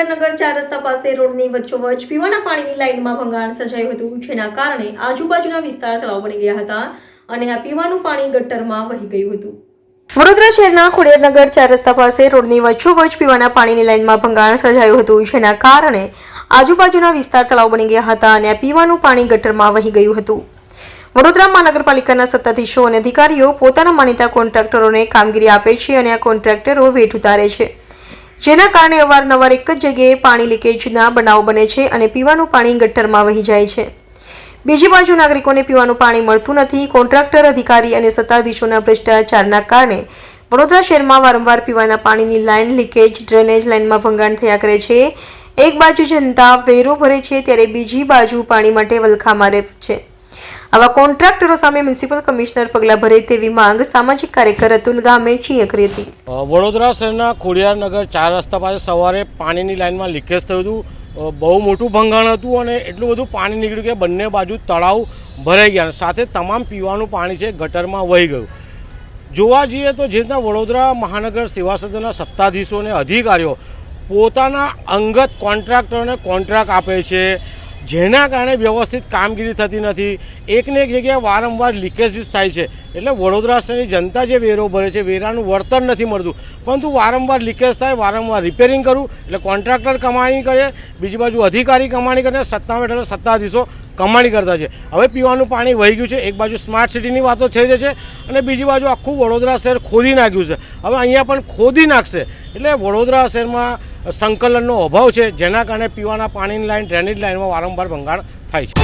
ખોડિયારનગર ચાર રસ્તા પાસે રોડની વચ્ચોવચ પીવાના પાણીની લાઇનમાં ભંગાણ સર્જાયું હતું, જેના કારણે આજુબાજુના વિસ્તાર તળાવ બની ગયા હતા અને આ પીવાનું પાણી ગટરમાં વહી ગયું હતું. વડોદરા શહેરના ખોડિયારનગર ચાર રસ્તા પાસે રોડની વચ્ચોવચ પીવાના પાણીની લાઇનમાં ભંગાણ સર્જાયું હતું, જેના કારણે આજુબાજુના વિસ્તાર તળાવ બની ગયા હતા અને આ પીવાનું પાણી ગટરમાં વહી ગયું હતું. વડોદરા મહાનગરપાલિકાના સત્તાધીશો અને અધિકારીઓ પોતાના માનીતા કોન્ટ્રાક્ટરોને કામગીરી આપે છે અને આ કોન્ટ્રાક્ટરો વેઠ ઉતારે છે. જેના કારણે અવારનવાર એક જ જગ્યાએ પાણી લીકેજના બનાવ બને છે અને પીવાનું પાણી ગટરમાં વહી જાય છે. બીજી બાજુ નાગરિકોને પીવાનું પાણી મળતું નથી. કોન્ટ્રાક્ટર, અધિકારી અને સત્તાધીશોના ભ્રષ્ટાચારના કારણે વડોદરા શહેરમાં વારંવાર પીવાના પાણીની લાઇન લીકેજ, ડ્રેનેજ લાઇનમાં ભંગાણ થયા કરે છે. એક બાજુ જનતા વેરો ભરે છે, ત્યારે બીજી બાજુ પાણી માટે વલખા મારે છે. આવા કોન્ટ્રાક્ટરો સામે મ્યુનિસિપલ કમિશનર પગલાં ભરે તેવી માંગ સામાજિક કાર્યકર અતુલ ગામેચીએ કરી હતી. વડોદરા શહેરના ખોડિયારનગર ચાર રસ્તા પાસે સવારે પાણીની લાઇનમાં લીકેજ થયું હતું. બહુ મોટું ભંગાણ હતું અને એટલું બધું પાણી નીકળ્યું કે બંને બાજુ તળાવ ભરાઈ ગયા સાથે તમામ પીવાનું પાણી છે ગટરમાં વહી ગયું. જોવા જઈએ તો જે રીતના વડોદરા મહાનગર સેવા સદનના સત્તાધીશો અને અધિકારીઓ પોતાના અંગત કોન્ટ્રાક્ટરોને કોન્ટ્રાક્ટ આપે છે જેના કારણે વ્યવસ્થિત કામગીરી થતી નથી. એકને એક જગ્યાએ વારંવાર લીકેજીસ થાય છે. એટલે વડોદરા શહેરની જનતા જે વેરો ભરે છે, વેરાનું વળતર નથી મળતું. પરંતુ વારંવાર લીકેજ થાય, વારંવાર રિપેરિંગ કરવું એટલે કોન્ટ્રાક્ટર કમાણી કરે, બીજી બાજુ અધિકારી કમાણી કરે સત્તા બેઠેલા સત્તાધીશો કમાણી કરતા છે. હવે પીવાનું પાણી વહી ગયું છે, એક બાજુ સ્માર્ટ સિટીની વાતો થઈ રહી છે અને બીજી બાજુ આખું વડોદરા શહેર ખોદી નાખ્યું છે. હવે અહીંયા પણ ખોદી નાખશે. એટલે વડોદરા શહેરમાં સંકલનનો અભાવ છે, જેના કારણે પીવાના પાણીની લાઇન ડ્રેનેજ લાઇનમાં વારંવાર ભંગાણ થાય છે.